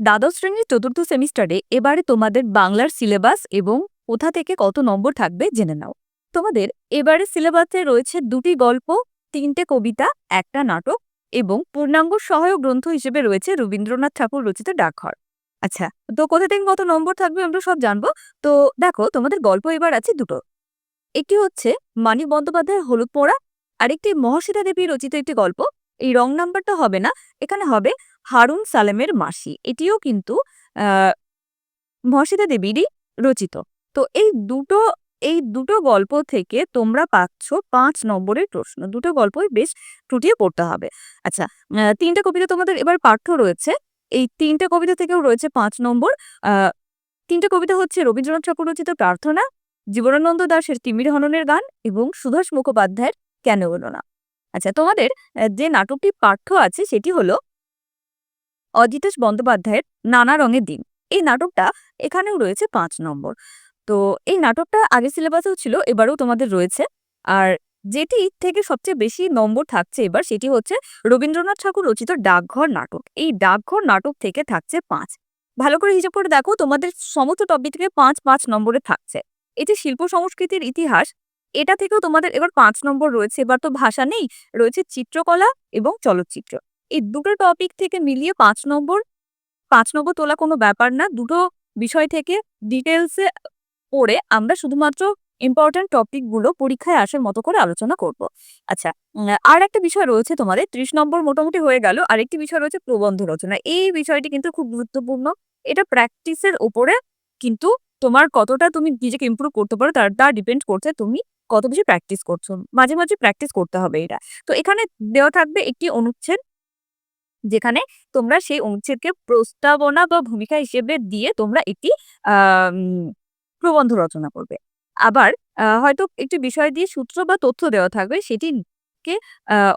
দ্বাদশ শ্রেণির চতুর্থ সেমিস্টারে এবারে তোমাদের বাংলার সিলেবাস এবং কোথা থেকে কত নম্বর থাকবে জেনে নাও। তোমাদের এবারে সিলেবাসে রয়েছে দুটি গল্প, তিনটে কবিতা, একটা নাটক এবং পূর্ণাঙ্গ সহায়ক গ্রন্থ হিসেবে রয়েছে রবীন্দ্রনাথ ঠাকুর রচিত ডাকঘর। আচ্ছা তো কোথা থেকে কত নম্বর থাকবে আমরা সব জানব। তো দেখো, তোমাদের গল্প এবার আছে দুটো। একটি হচ্ছে মানিক বন্দ্যোপাধ্যায়ের হলুদ পোড়া, আরেকটি মহাসীতা দেবী রচিত একটি গল্প। এই রং নাম্বারটা হবে না, এখানে হবে হারুন সালেমের মাসি। এটিও কিন্তু আহ মহাসীতা দেবীরই রচিত। তো এই দুটো এই দুটো গল্প থেকে তোমরা পাচ্ছ পাঁচ নম্বরের প্রশ্ন। দুটো গল্পই বেশ টুটিয়ে পড়তে হবে। আচ্ছা তিনটে কবিতা তোমাদের এবার পাঠ্য রয়েছে। এই তিনটে কবিতা থেকেও রয়েছে পাঁচ নম্বর। তিনটে কবিতা হচ্ছে রবীন্দ্রনাথ ঠাকুর রচিত প্রার্থনা, জীবনানন্দ দাশের তিমির হননের গান এবং সুভাষ মুখোপাধ্যায়ের কেন হলো না। আচ্ছা তোমাদের যে নাটকটি পাঠ্য আছে সেটি হলো অজিতেশ বন্দ্যোপাধ্যায়ের নানা রঙের দিন। এই নাটকটা এখানেও রয়েছে পাঁচ নম্বর। তো এই নাটকটা আগে সিলেবাসেও ছিল, এবারেও তোমাদের রয়েছে। আর যেটি থেকে সবচেয়ে বেশি নম্বর থাকছে এবার, সেটি হচ্ছে রবীন্দ্রনাথ ঠাকুর রচিত ডাকঘর নাটক। এই ডাকঘর নাটক থেকে থাকছে পাঁচ। ভালো করে হিসাব করে দেখো, তোমাদের সমস্ত টপিক থেকে পাঁচ পাঁচ নম্বরে থাকছে। এটি শিল্প সংস্কৃতির ইতিহাস। এটা থেকেও তোমাদের এবার পাঁচ নম্বর রয়েছে। এবার তো ভাষা নেই, রয়েছে চিত্রকলা এবং চলচ্চিত্র। এই দুটো টপিক থেকে মিলিয়ে পাঁচ নম্বর পাঁচ নম্বর তোলা কোনো ব্যাপার না। দুটো বিষয় থেকে ডিটেলসে পড়ে আমরা শুধুমাত্র ইম্পর্ট্যান্ট টপিকগুলো পরীক্ষায় আসার মতো করে আলোচনা করব। আচ্ছা আর একটা বিষয় রয়েছে তোমাদের, ত্রিশ নম্বর মোটামুটি হয়ে গেল। আর একটি বিষয় রয়েছে প্রবন্ধ রচনা। এই বিষয়টি কিন্তু খুব গুরুত্বপূর্ণ। এটা প্র্যাকটিসের উপরে কিন্তু তোমার কতটা তুমি নিজেকে ইমপ্রুভ করতে পারো, তার তা ডিপেন্ড করছে তুমি কত বেশি প্র্যাকটিস করছ। মাঝে মাঝে প্র্যাকটিস করতে হবে এটা। তো এখানে দেওয়া থাকবে একটি অনুচ্ছেদ। যেখানে তোমরা সেই অনুচ্ছেদকে প্রস্তাবনা বা ভূমিকা হিসেবে দিয়ে তোমরা একটি প্রবন্ধ রচনা করবে। আবার হয়তো একটি বিষয় দিয়ে সূত্র বা তথ্য দেওয়া থাকবে, সেটিকে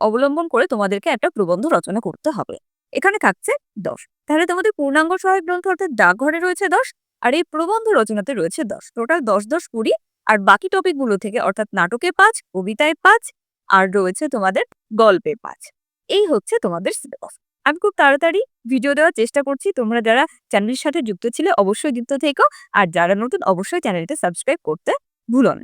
অবলম্বন করে তোমাদেরকে একটা প্রবন্ধ রচনা করতে হবে। এখানে থাকছে দশ। তাহলে তোমাদের পূর্ণাঙ্গ সহায়ক গ্রন্থ অর্থাৎ ডাকঘরে রয়েছে দশ, আর এই প্রবন্ধ রচনাতে রয়েছে দশ। টোটাল দশ দশ কুড়ি, আর বাকি টপিকগুলো থেকে অর্থাৎ নাটকে পাঁচ, কবিতায় পাঁচ, আর রয়েছে তোমাদের গল্পে পাঁচ। এই হচ্ছে তোমাদের সিলেবাস আমি খুব তাড়াতাড়ি ভিডিও দেওয়ার চেষ্টা করছি। তোমরা যারা চ্যানেলের সাথে যুক্ত ছিলে অবশ্যই যুক্ত থেকো। আর যারা নতুন, অবশ্যই চ্যানেলটা সাবস্ক্রাইব করতে ভুলো না।